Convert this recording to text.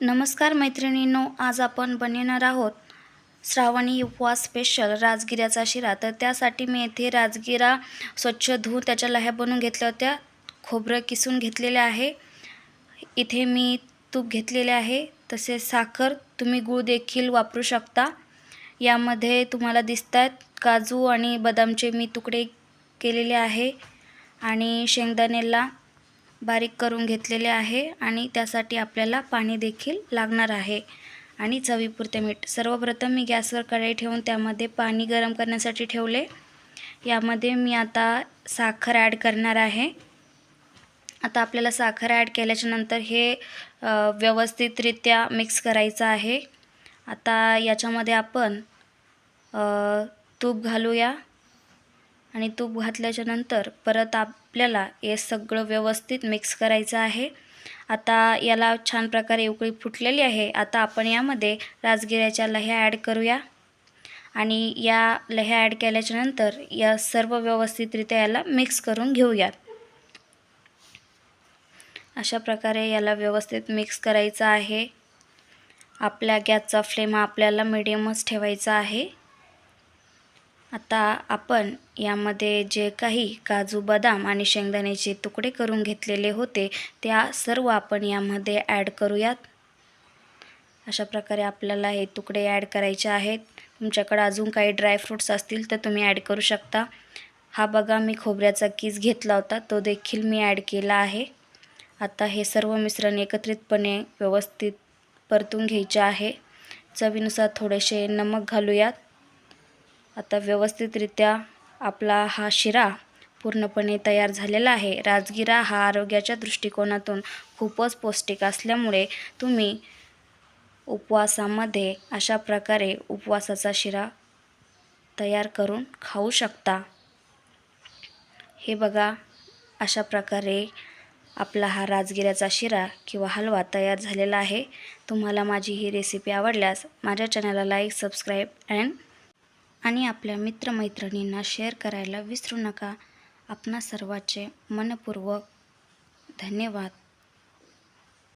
नमस्कार मैत्रिणींनो आज आपण बनवणार आहोत श्रावणी उपवास स्पेशल राजगिऱ्याचा शिरा. तर त्यासाठी मी येथे राजगिरा स्वच्छ धुवून त्याच्या लह्या बनवून घेतल्या होत्या. खोबरं किसून घेतलेले आहे. इथे मी तूप घेतलेले आहे. तसेच साखर तुम्ही गूळ देखील वापरू शकता. यामध्ये तुम्हाला दिसत आहेत काजू आणि बदामचे मी तुकडे केलेले आहे. आणि शेंगदाण्याला बारीक करून घेतलेले आहे आणि त्यासाठी आपल्याला पाणी देखील लागणार आहे. आणि चवीपुरते मीठ. सर्वप्रथम मी गॅसवर कढई ठेवून त्यामध्ये पाणी गरम करण्यासाठी ठेवले. यामध्ये मी आता साखर ॲड करणार आहे. आता आपल्याला साखर ॲड केल्याच्यानंतर हे व्यवस्थितरित्या मिक्स करायचं आहे. आता याच्यामध्ये आपण तूप घालूया. आणि तूप घातल्याच्यानंतर परत आपल्याला हे सगळं व्यवस्थित मिक्स करायचं आहे. आता याला छान प्रकारे उकळी फुटलेली आहे. आता आपण यामध्ये राजगिऱ्याच्या लह्या ॲड करूया. आणि या लह्या ॲड केल्याच्यानंतर या सर्व व्यवस्थितरित्या याला मिक्स करून घेऊयात. अशा प्रकारे याला व्यवस्थित मिक्स करायचं आहे. आपल्या गॅसचा फ्लेम आपल्याला मिडियमच ठेवायचा आहे. आता आपण यामध्ये जे काही काजू बदाम आणि शेंगदाण्याचे तुकडे करून घेतलेले होते त्या सर्व आपण यामध्ये ॲड करूयात. अशा प्रकारे आपल्याला हे तुकडे ॲड करायचे आहेत. तुमच्याकडे अजून काही ड्रायफ्रूट्स असतील तर तुम्ही ॲड करू शकता. हा बघा मी खोबऱ्याचा किस घेतला होता तो देखील मी ॲड केला आहे. आता हे सर्व मिश्रण एकत्रितपणे व्यवस्थित परतून घ्यायचे आहे. चवीनुसार थोडेसे नमक घालूयात. आता व्यवस्थितरित्या आपला हा शिरा पूर्णपणे तयार झालेला आहे. राजगिरा हा आरोग्याच्या दृष्टिकोनातून खूपच पौष्टिक असल्यामुळे तुम्ही उपवासामध्ये अशा प्रकारे उपवासाचा शिरा तयार करून खाऊ शकता. हे बघा अशा प्रकारे आपला हा राजगिऱ्याचा शिरा किंवा हलवा तयार झालेला आहे. तुम्हाला माझी ही रेसिपी आवडल्यास माझ्या चॅनलला लाईक सबस्क्राईब अँड आणि आपल्या मित्रमैत्रिणींना शेअर करायला विसरू नका. आपणा सर्वांचे मनपूर्वक धन्यवाद.